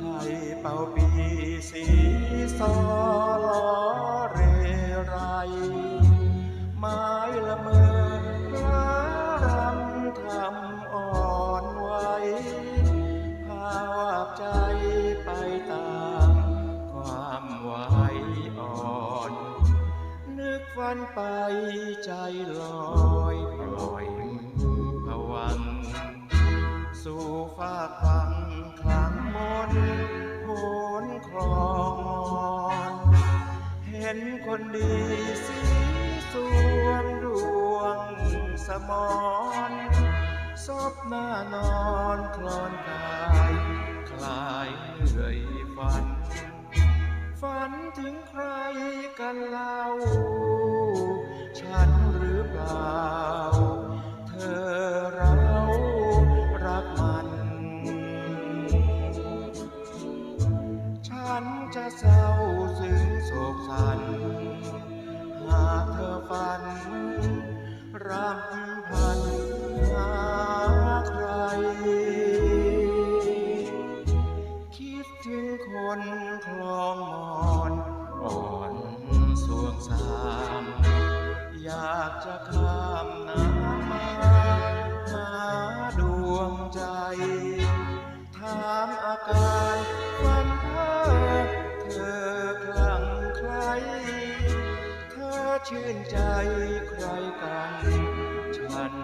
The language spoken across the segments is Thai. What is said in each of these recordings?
ให้เป่าปีสีสอลอเรไร ไม้ละเมินกระรำทำอ่อนไหวภาพใจไปตามความไหวอ่อน นึกฝันไปใจลอยปล่อย สู่ฟากฟังคลังมนโหนคลองอนเห็นคนดีสีสวงดวงสมอนซบหน้านอนคลอนกายคลายเหนื่อยฝัน ฝันถึงใครกันเล่า สัน หากเธอฝันรำพันหาใคร คิดถึงคนคลองมอนอ่อนสวงสาม อยากจะข้า ชื่นใจใครกัน ฉัน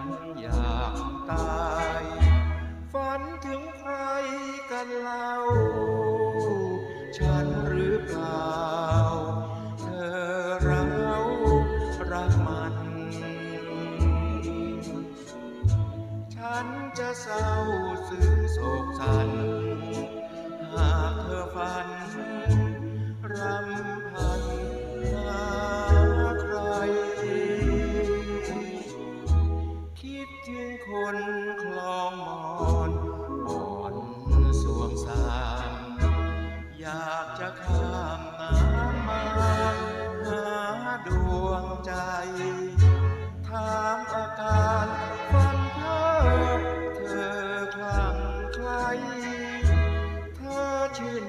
อยากตาย ฝันถึงใครกันเล่า ฉันหรือเปล่า เธอเรารักมัน ฉันจะเศร้าซึ้งโศกสัน หากเธอฝัน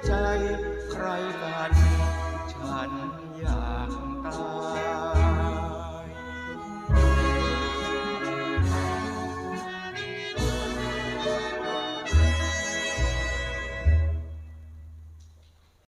ใจใครกันฉัน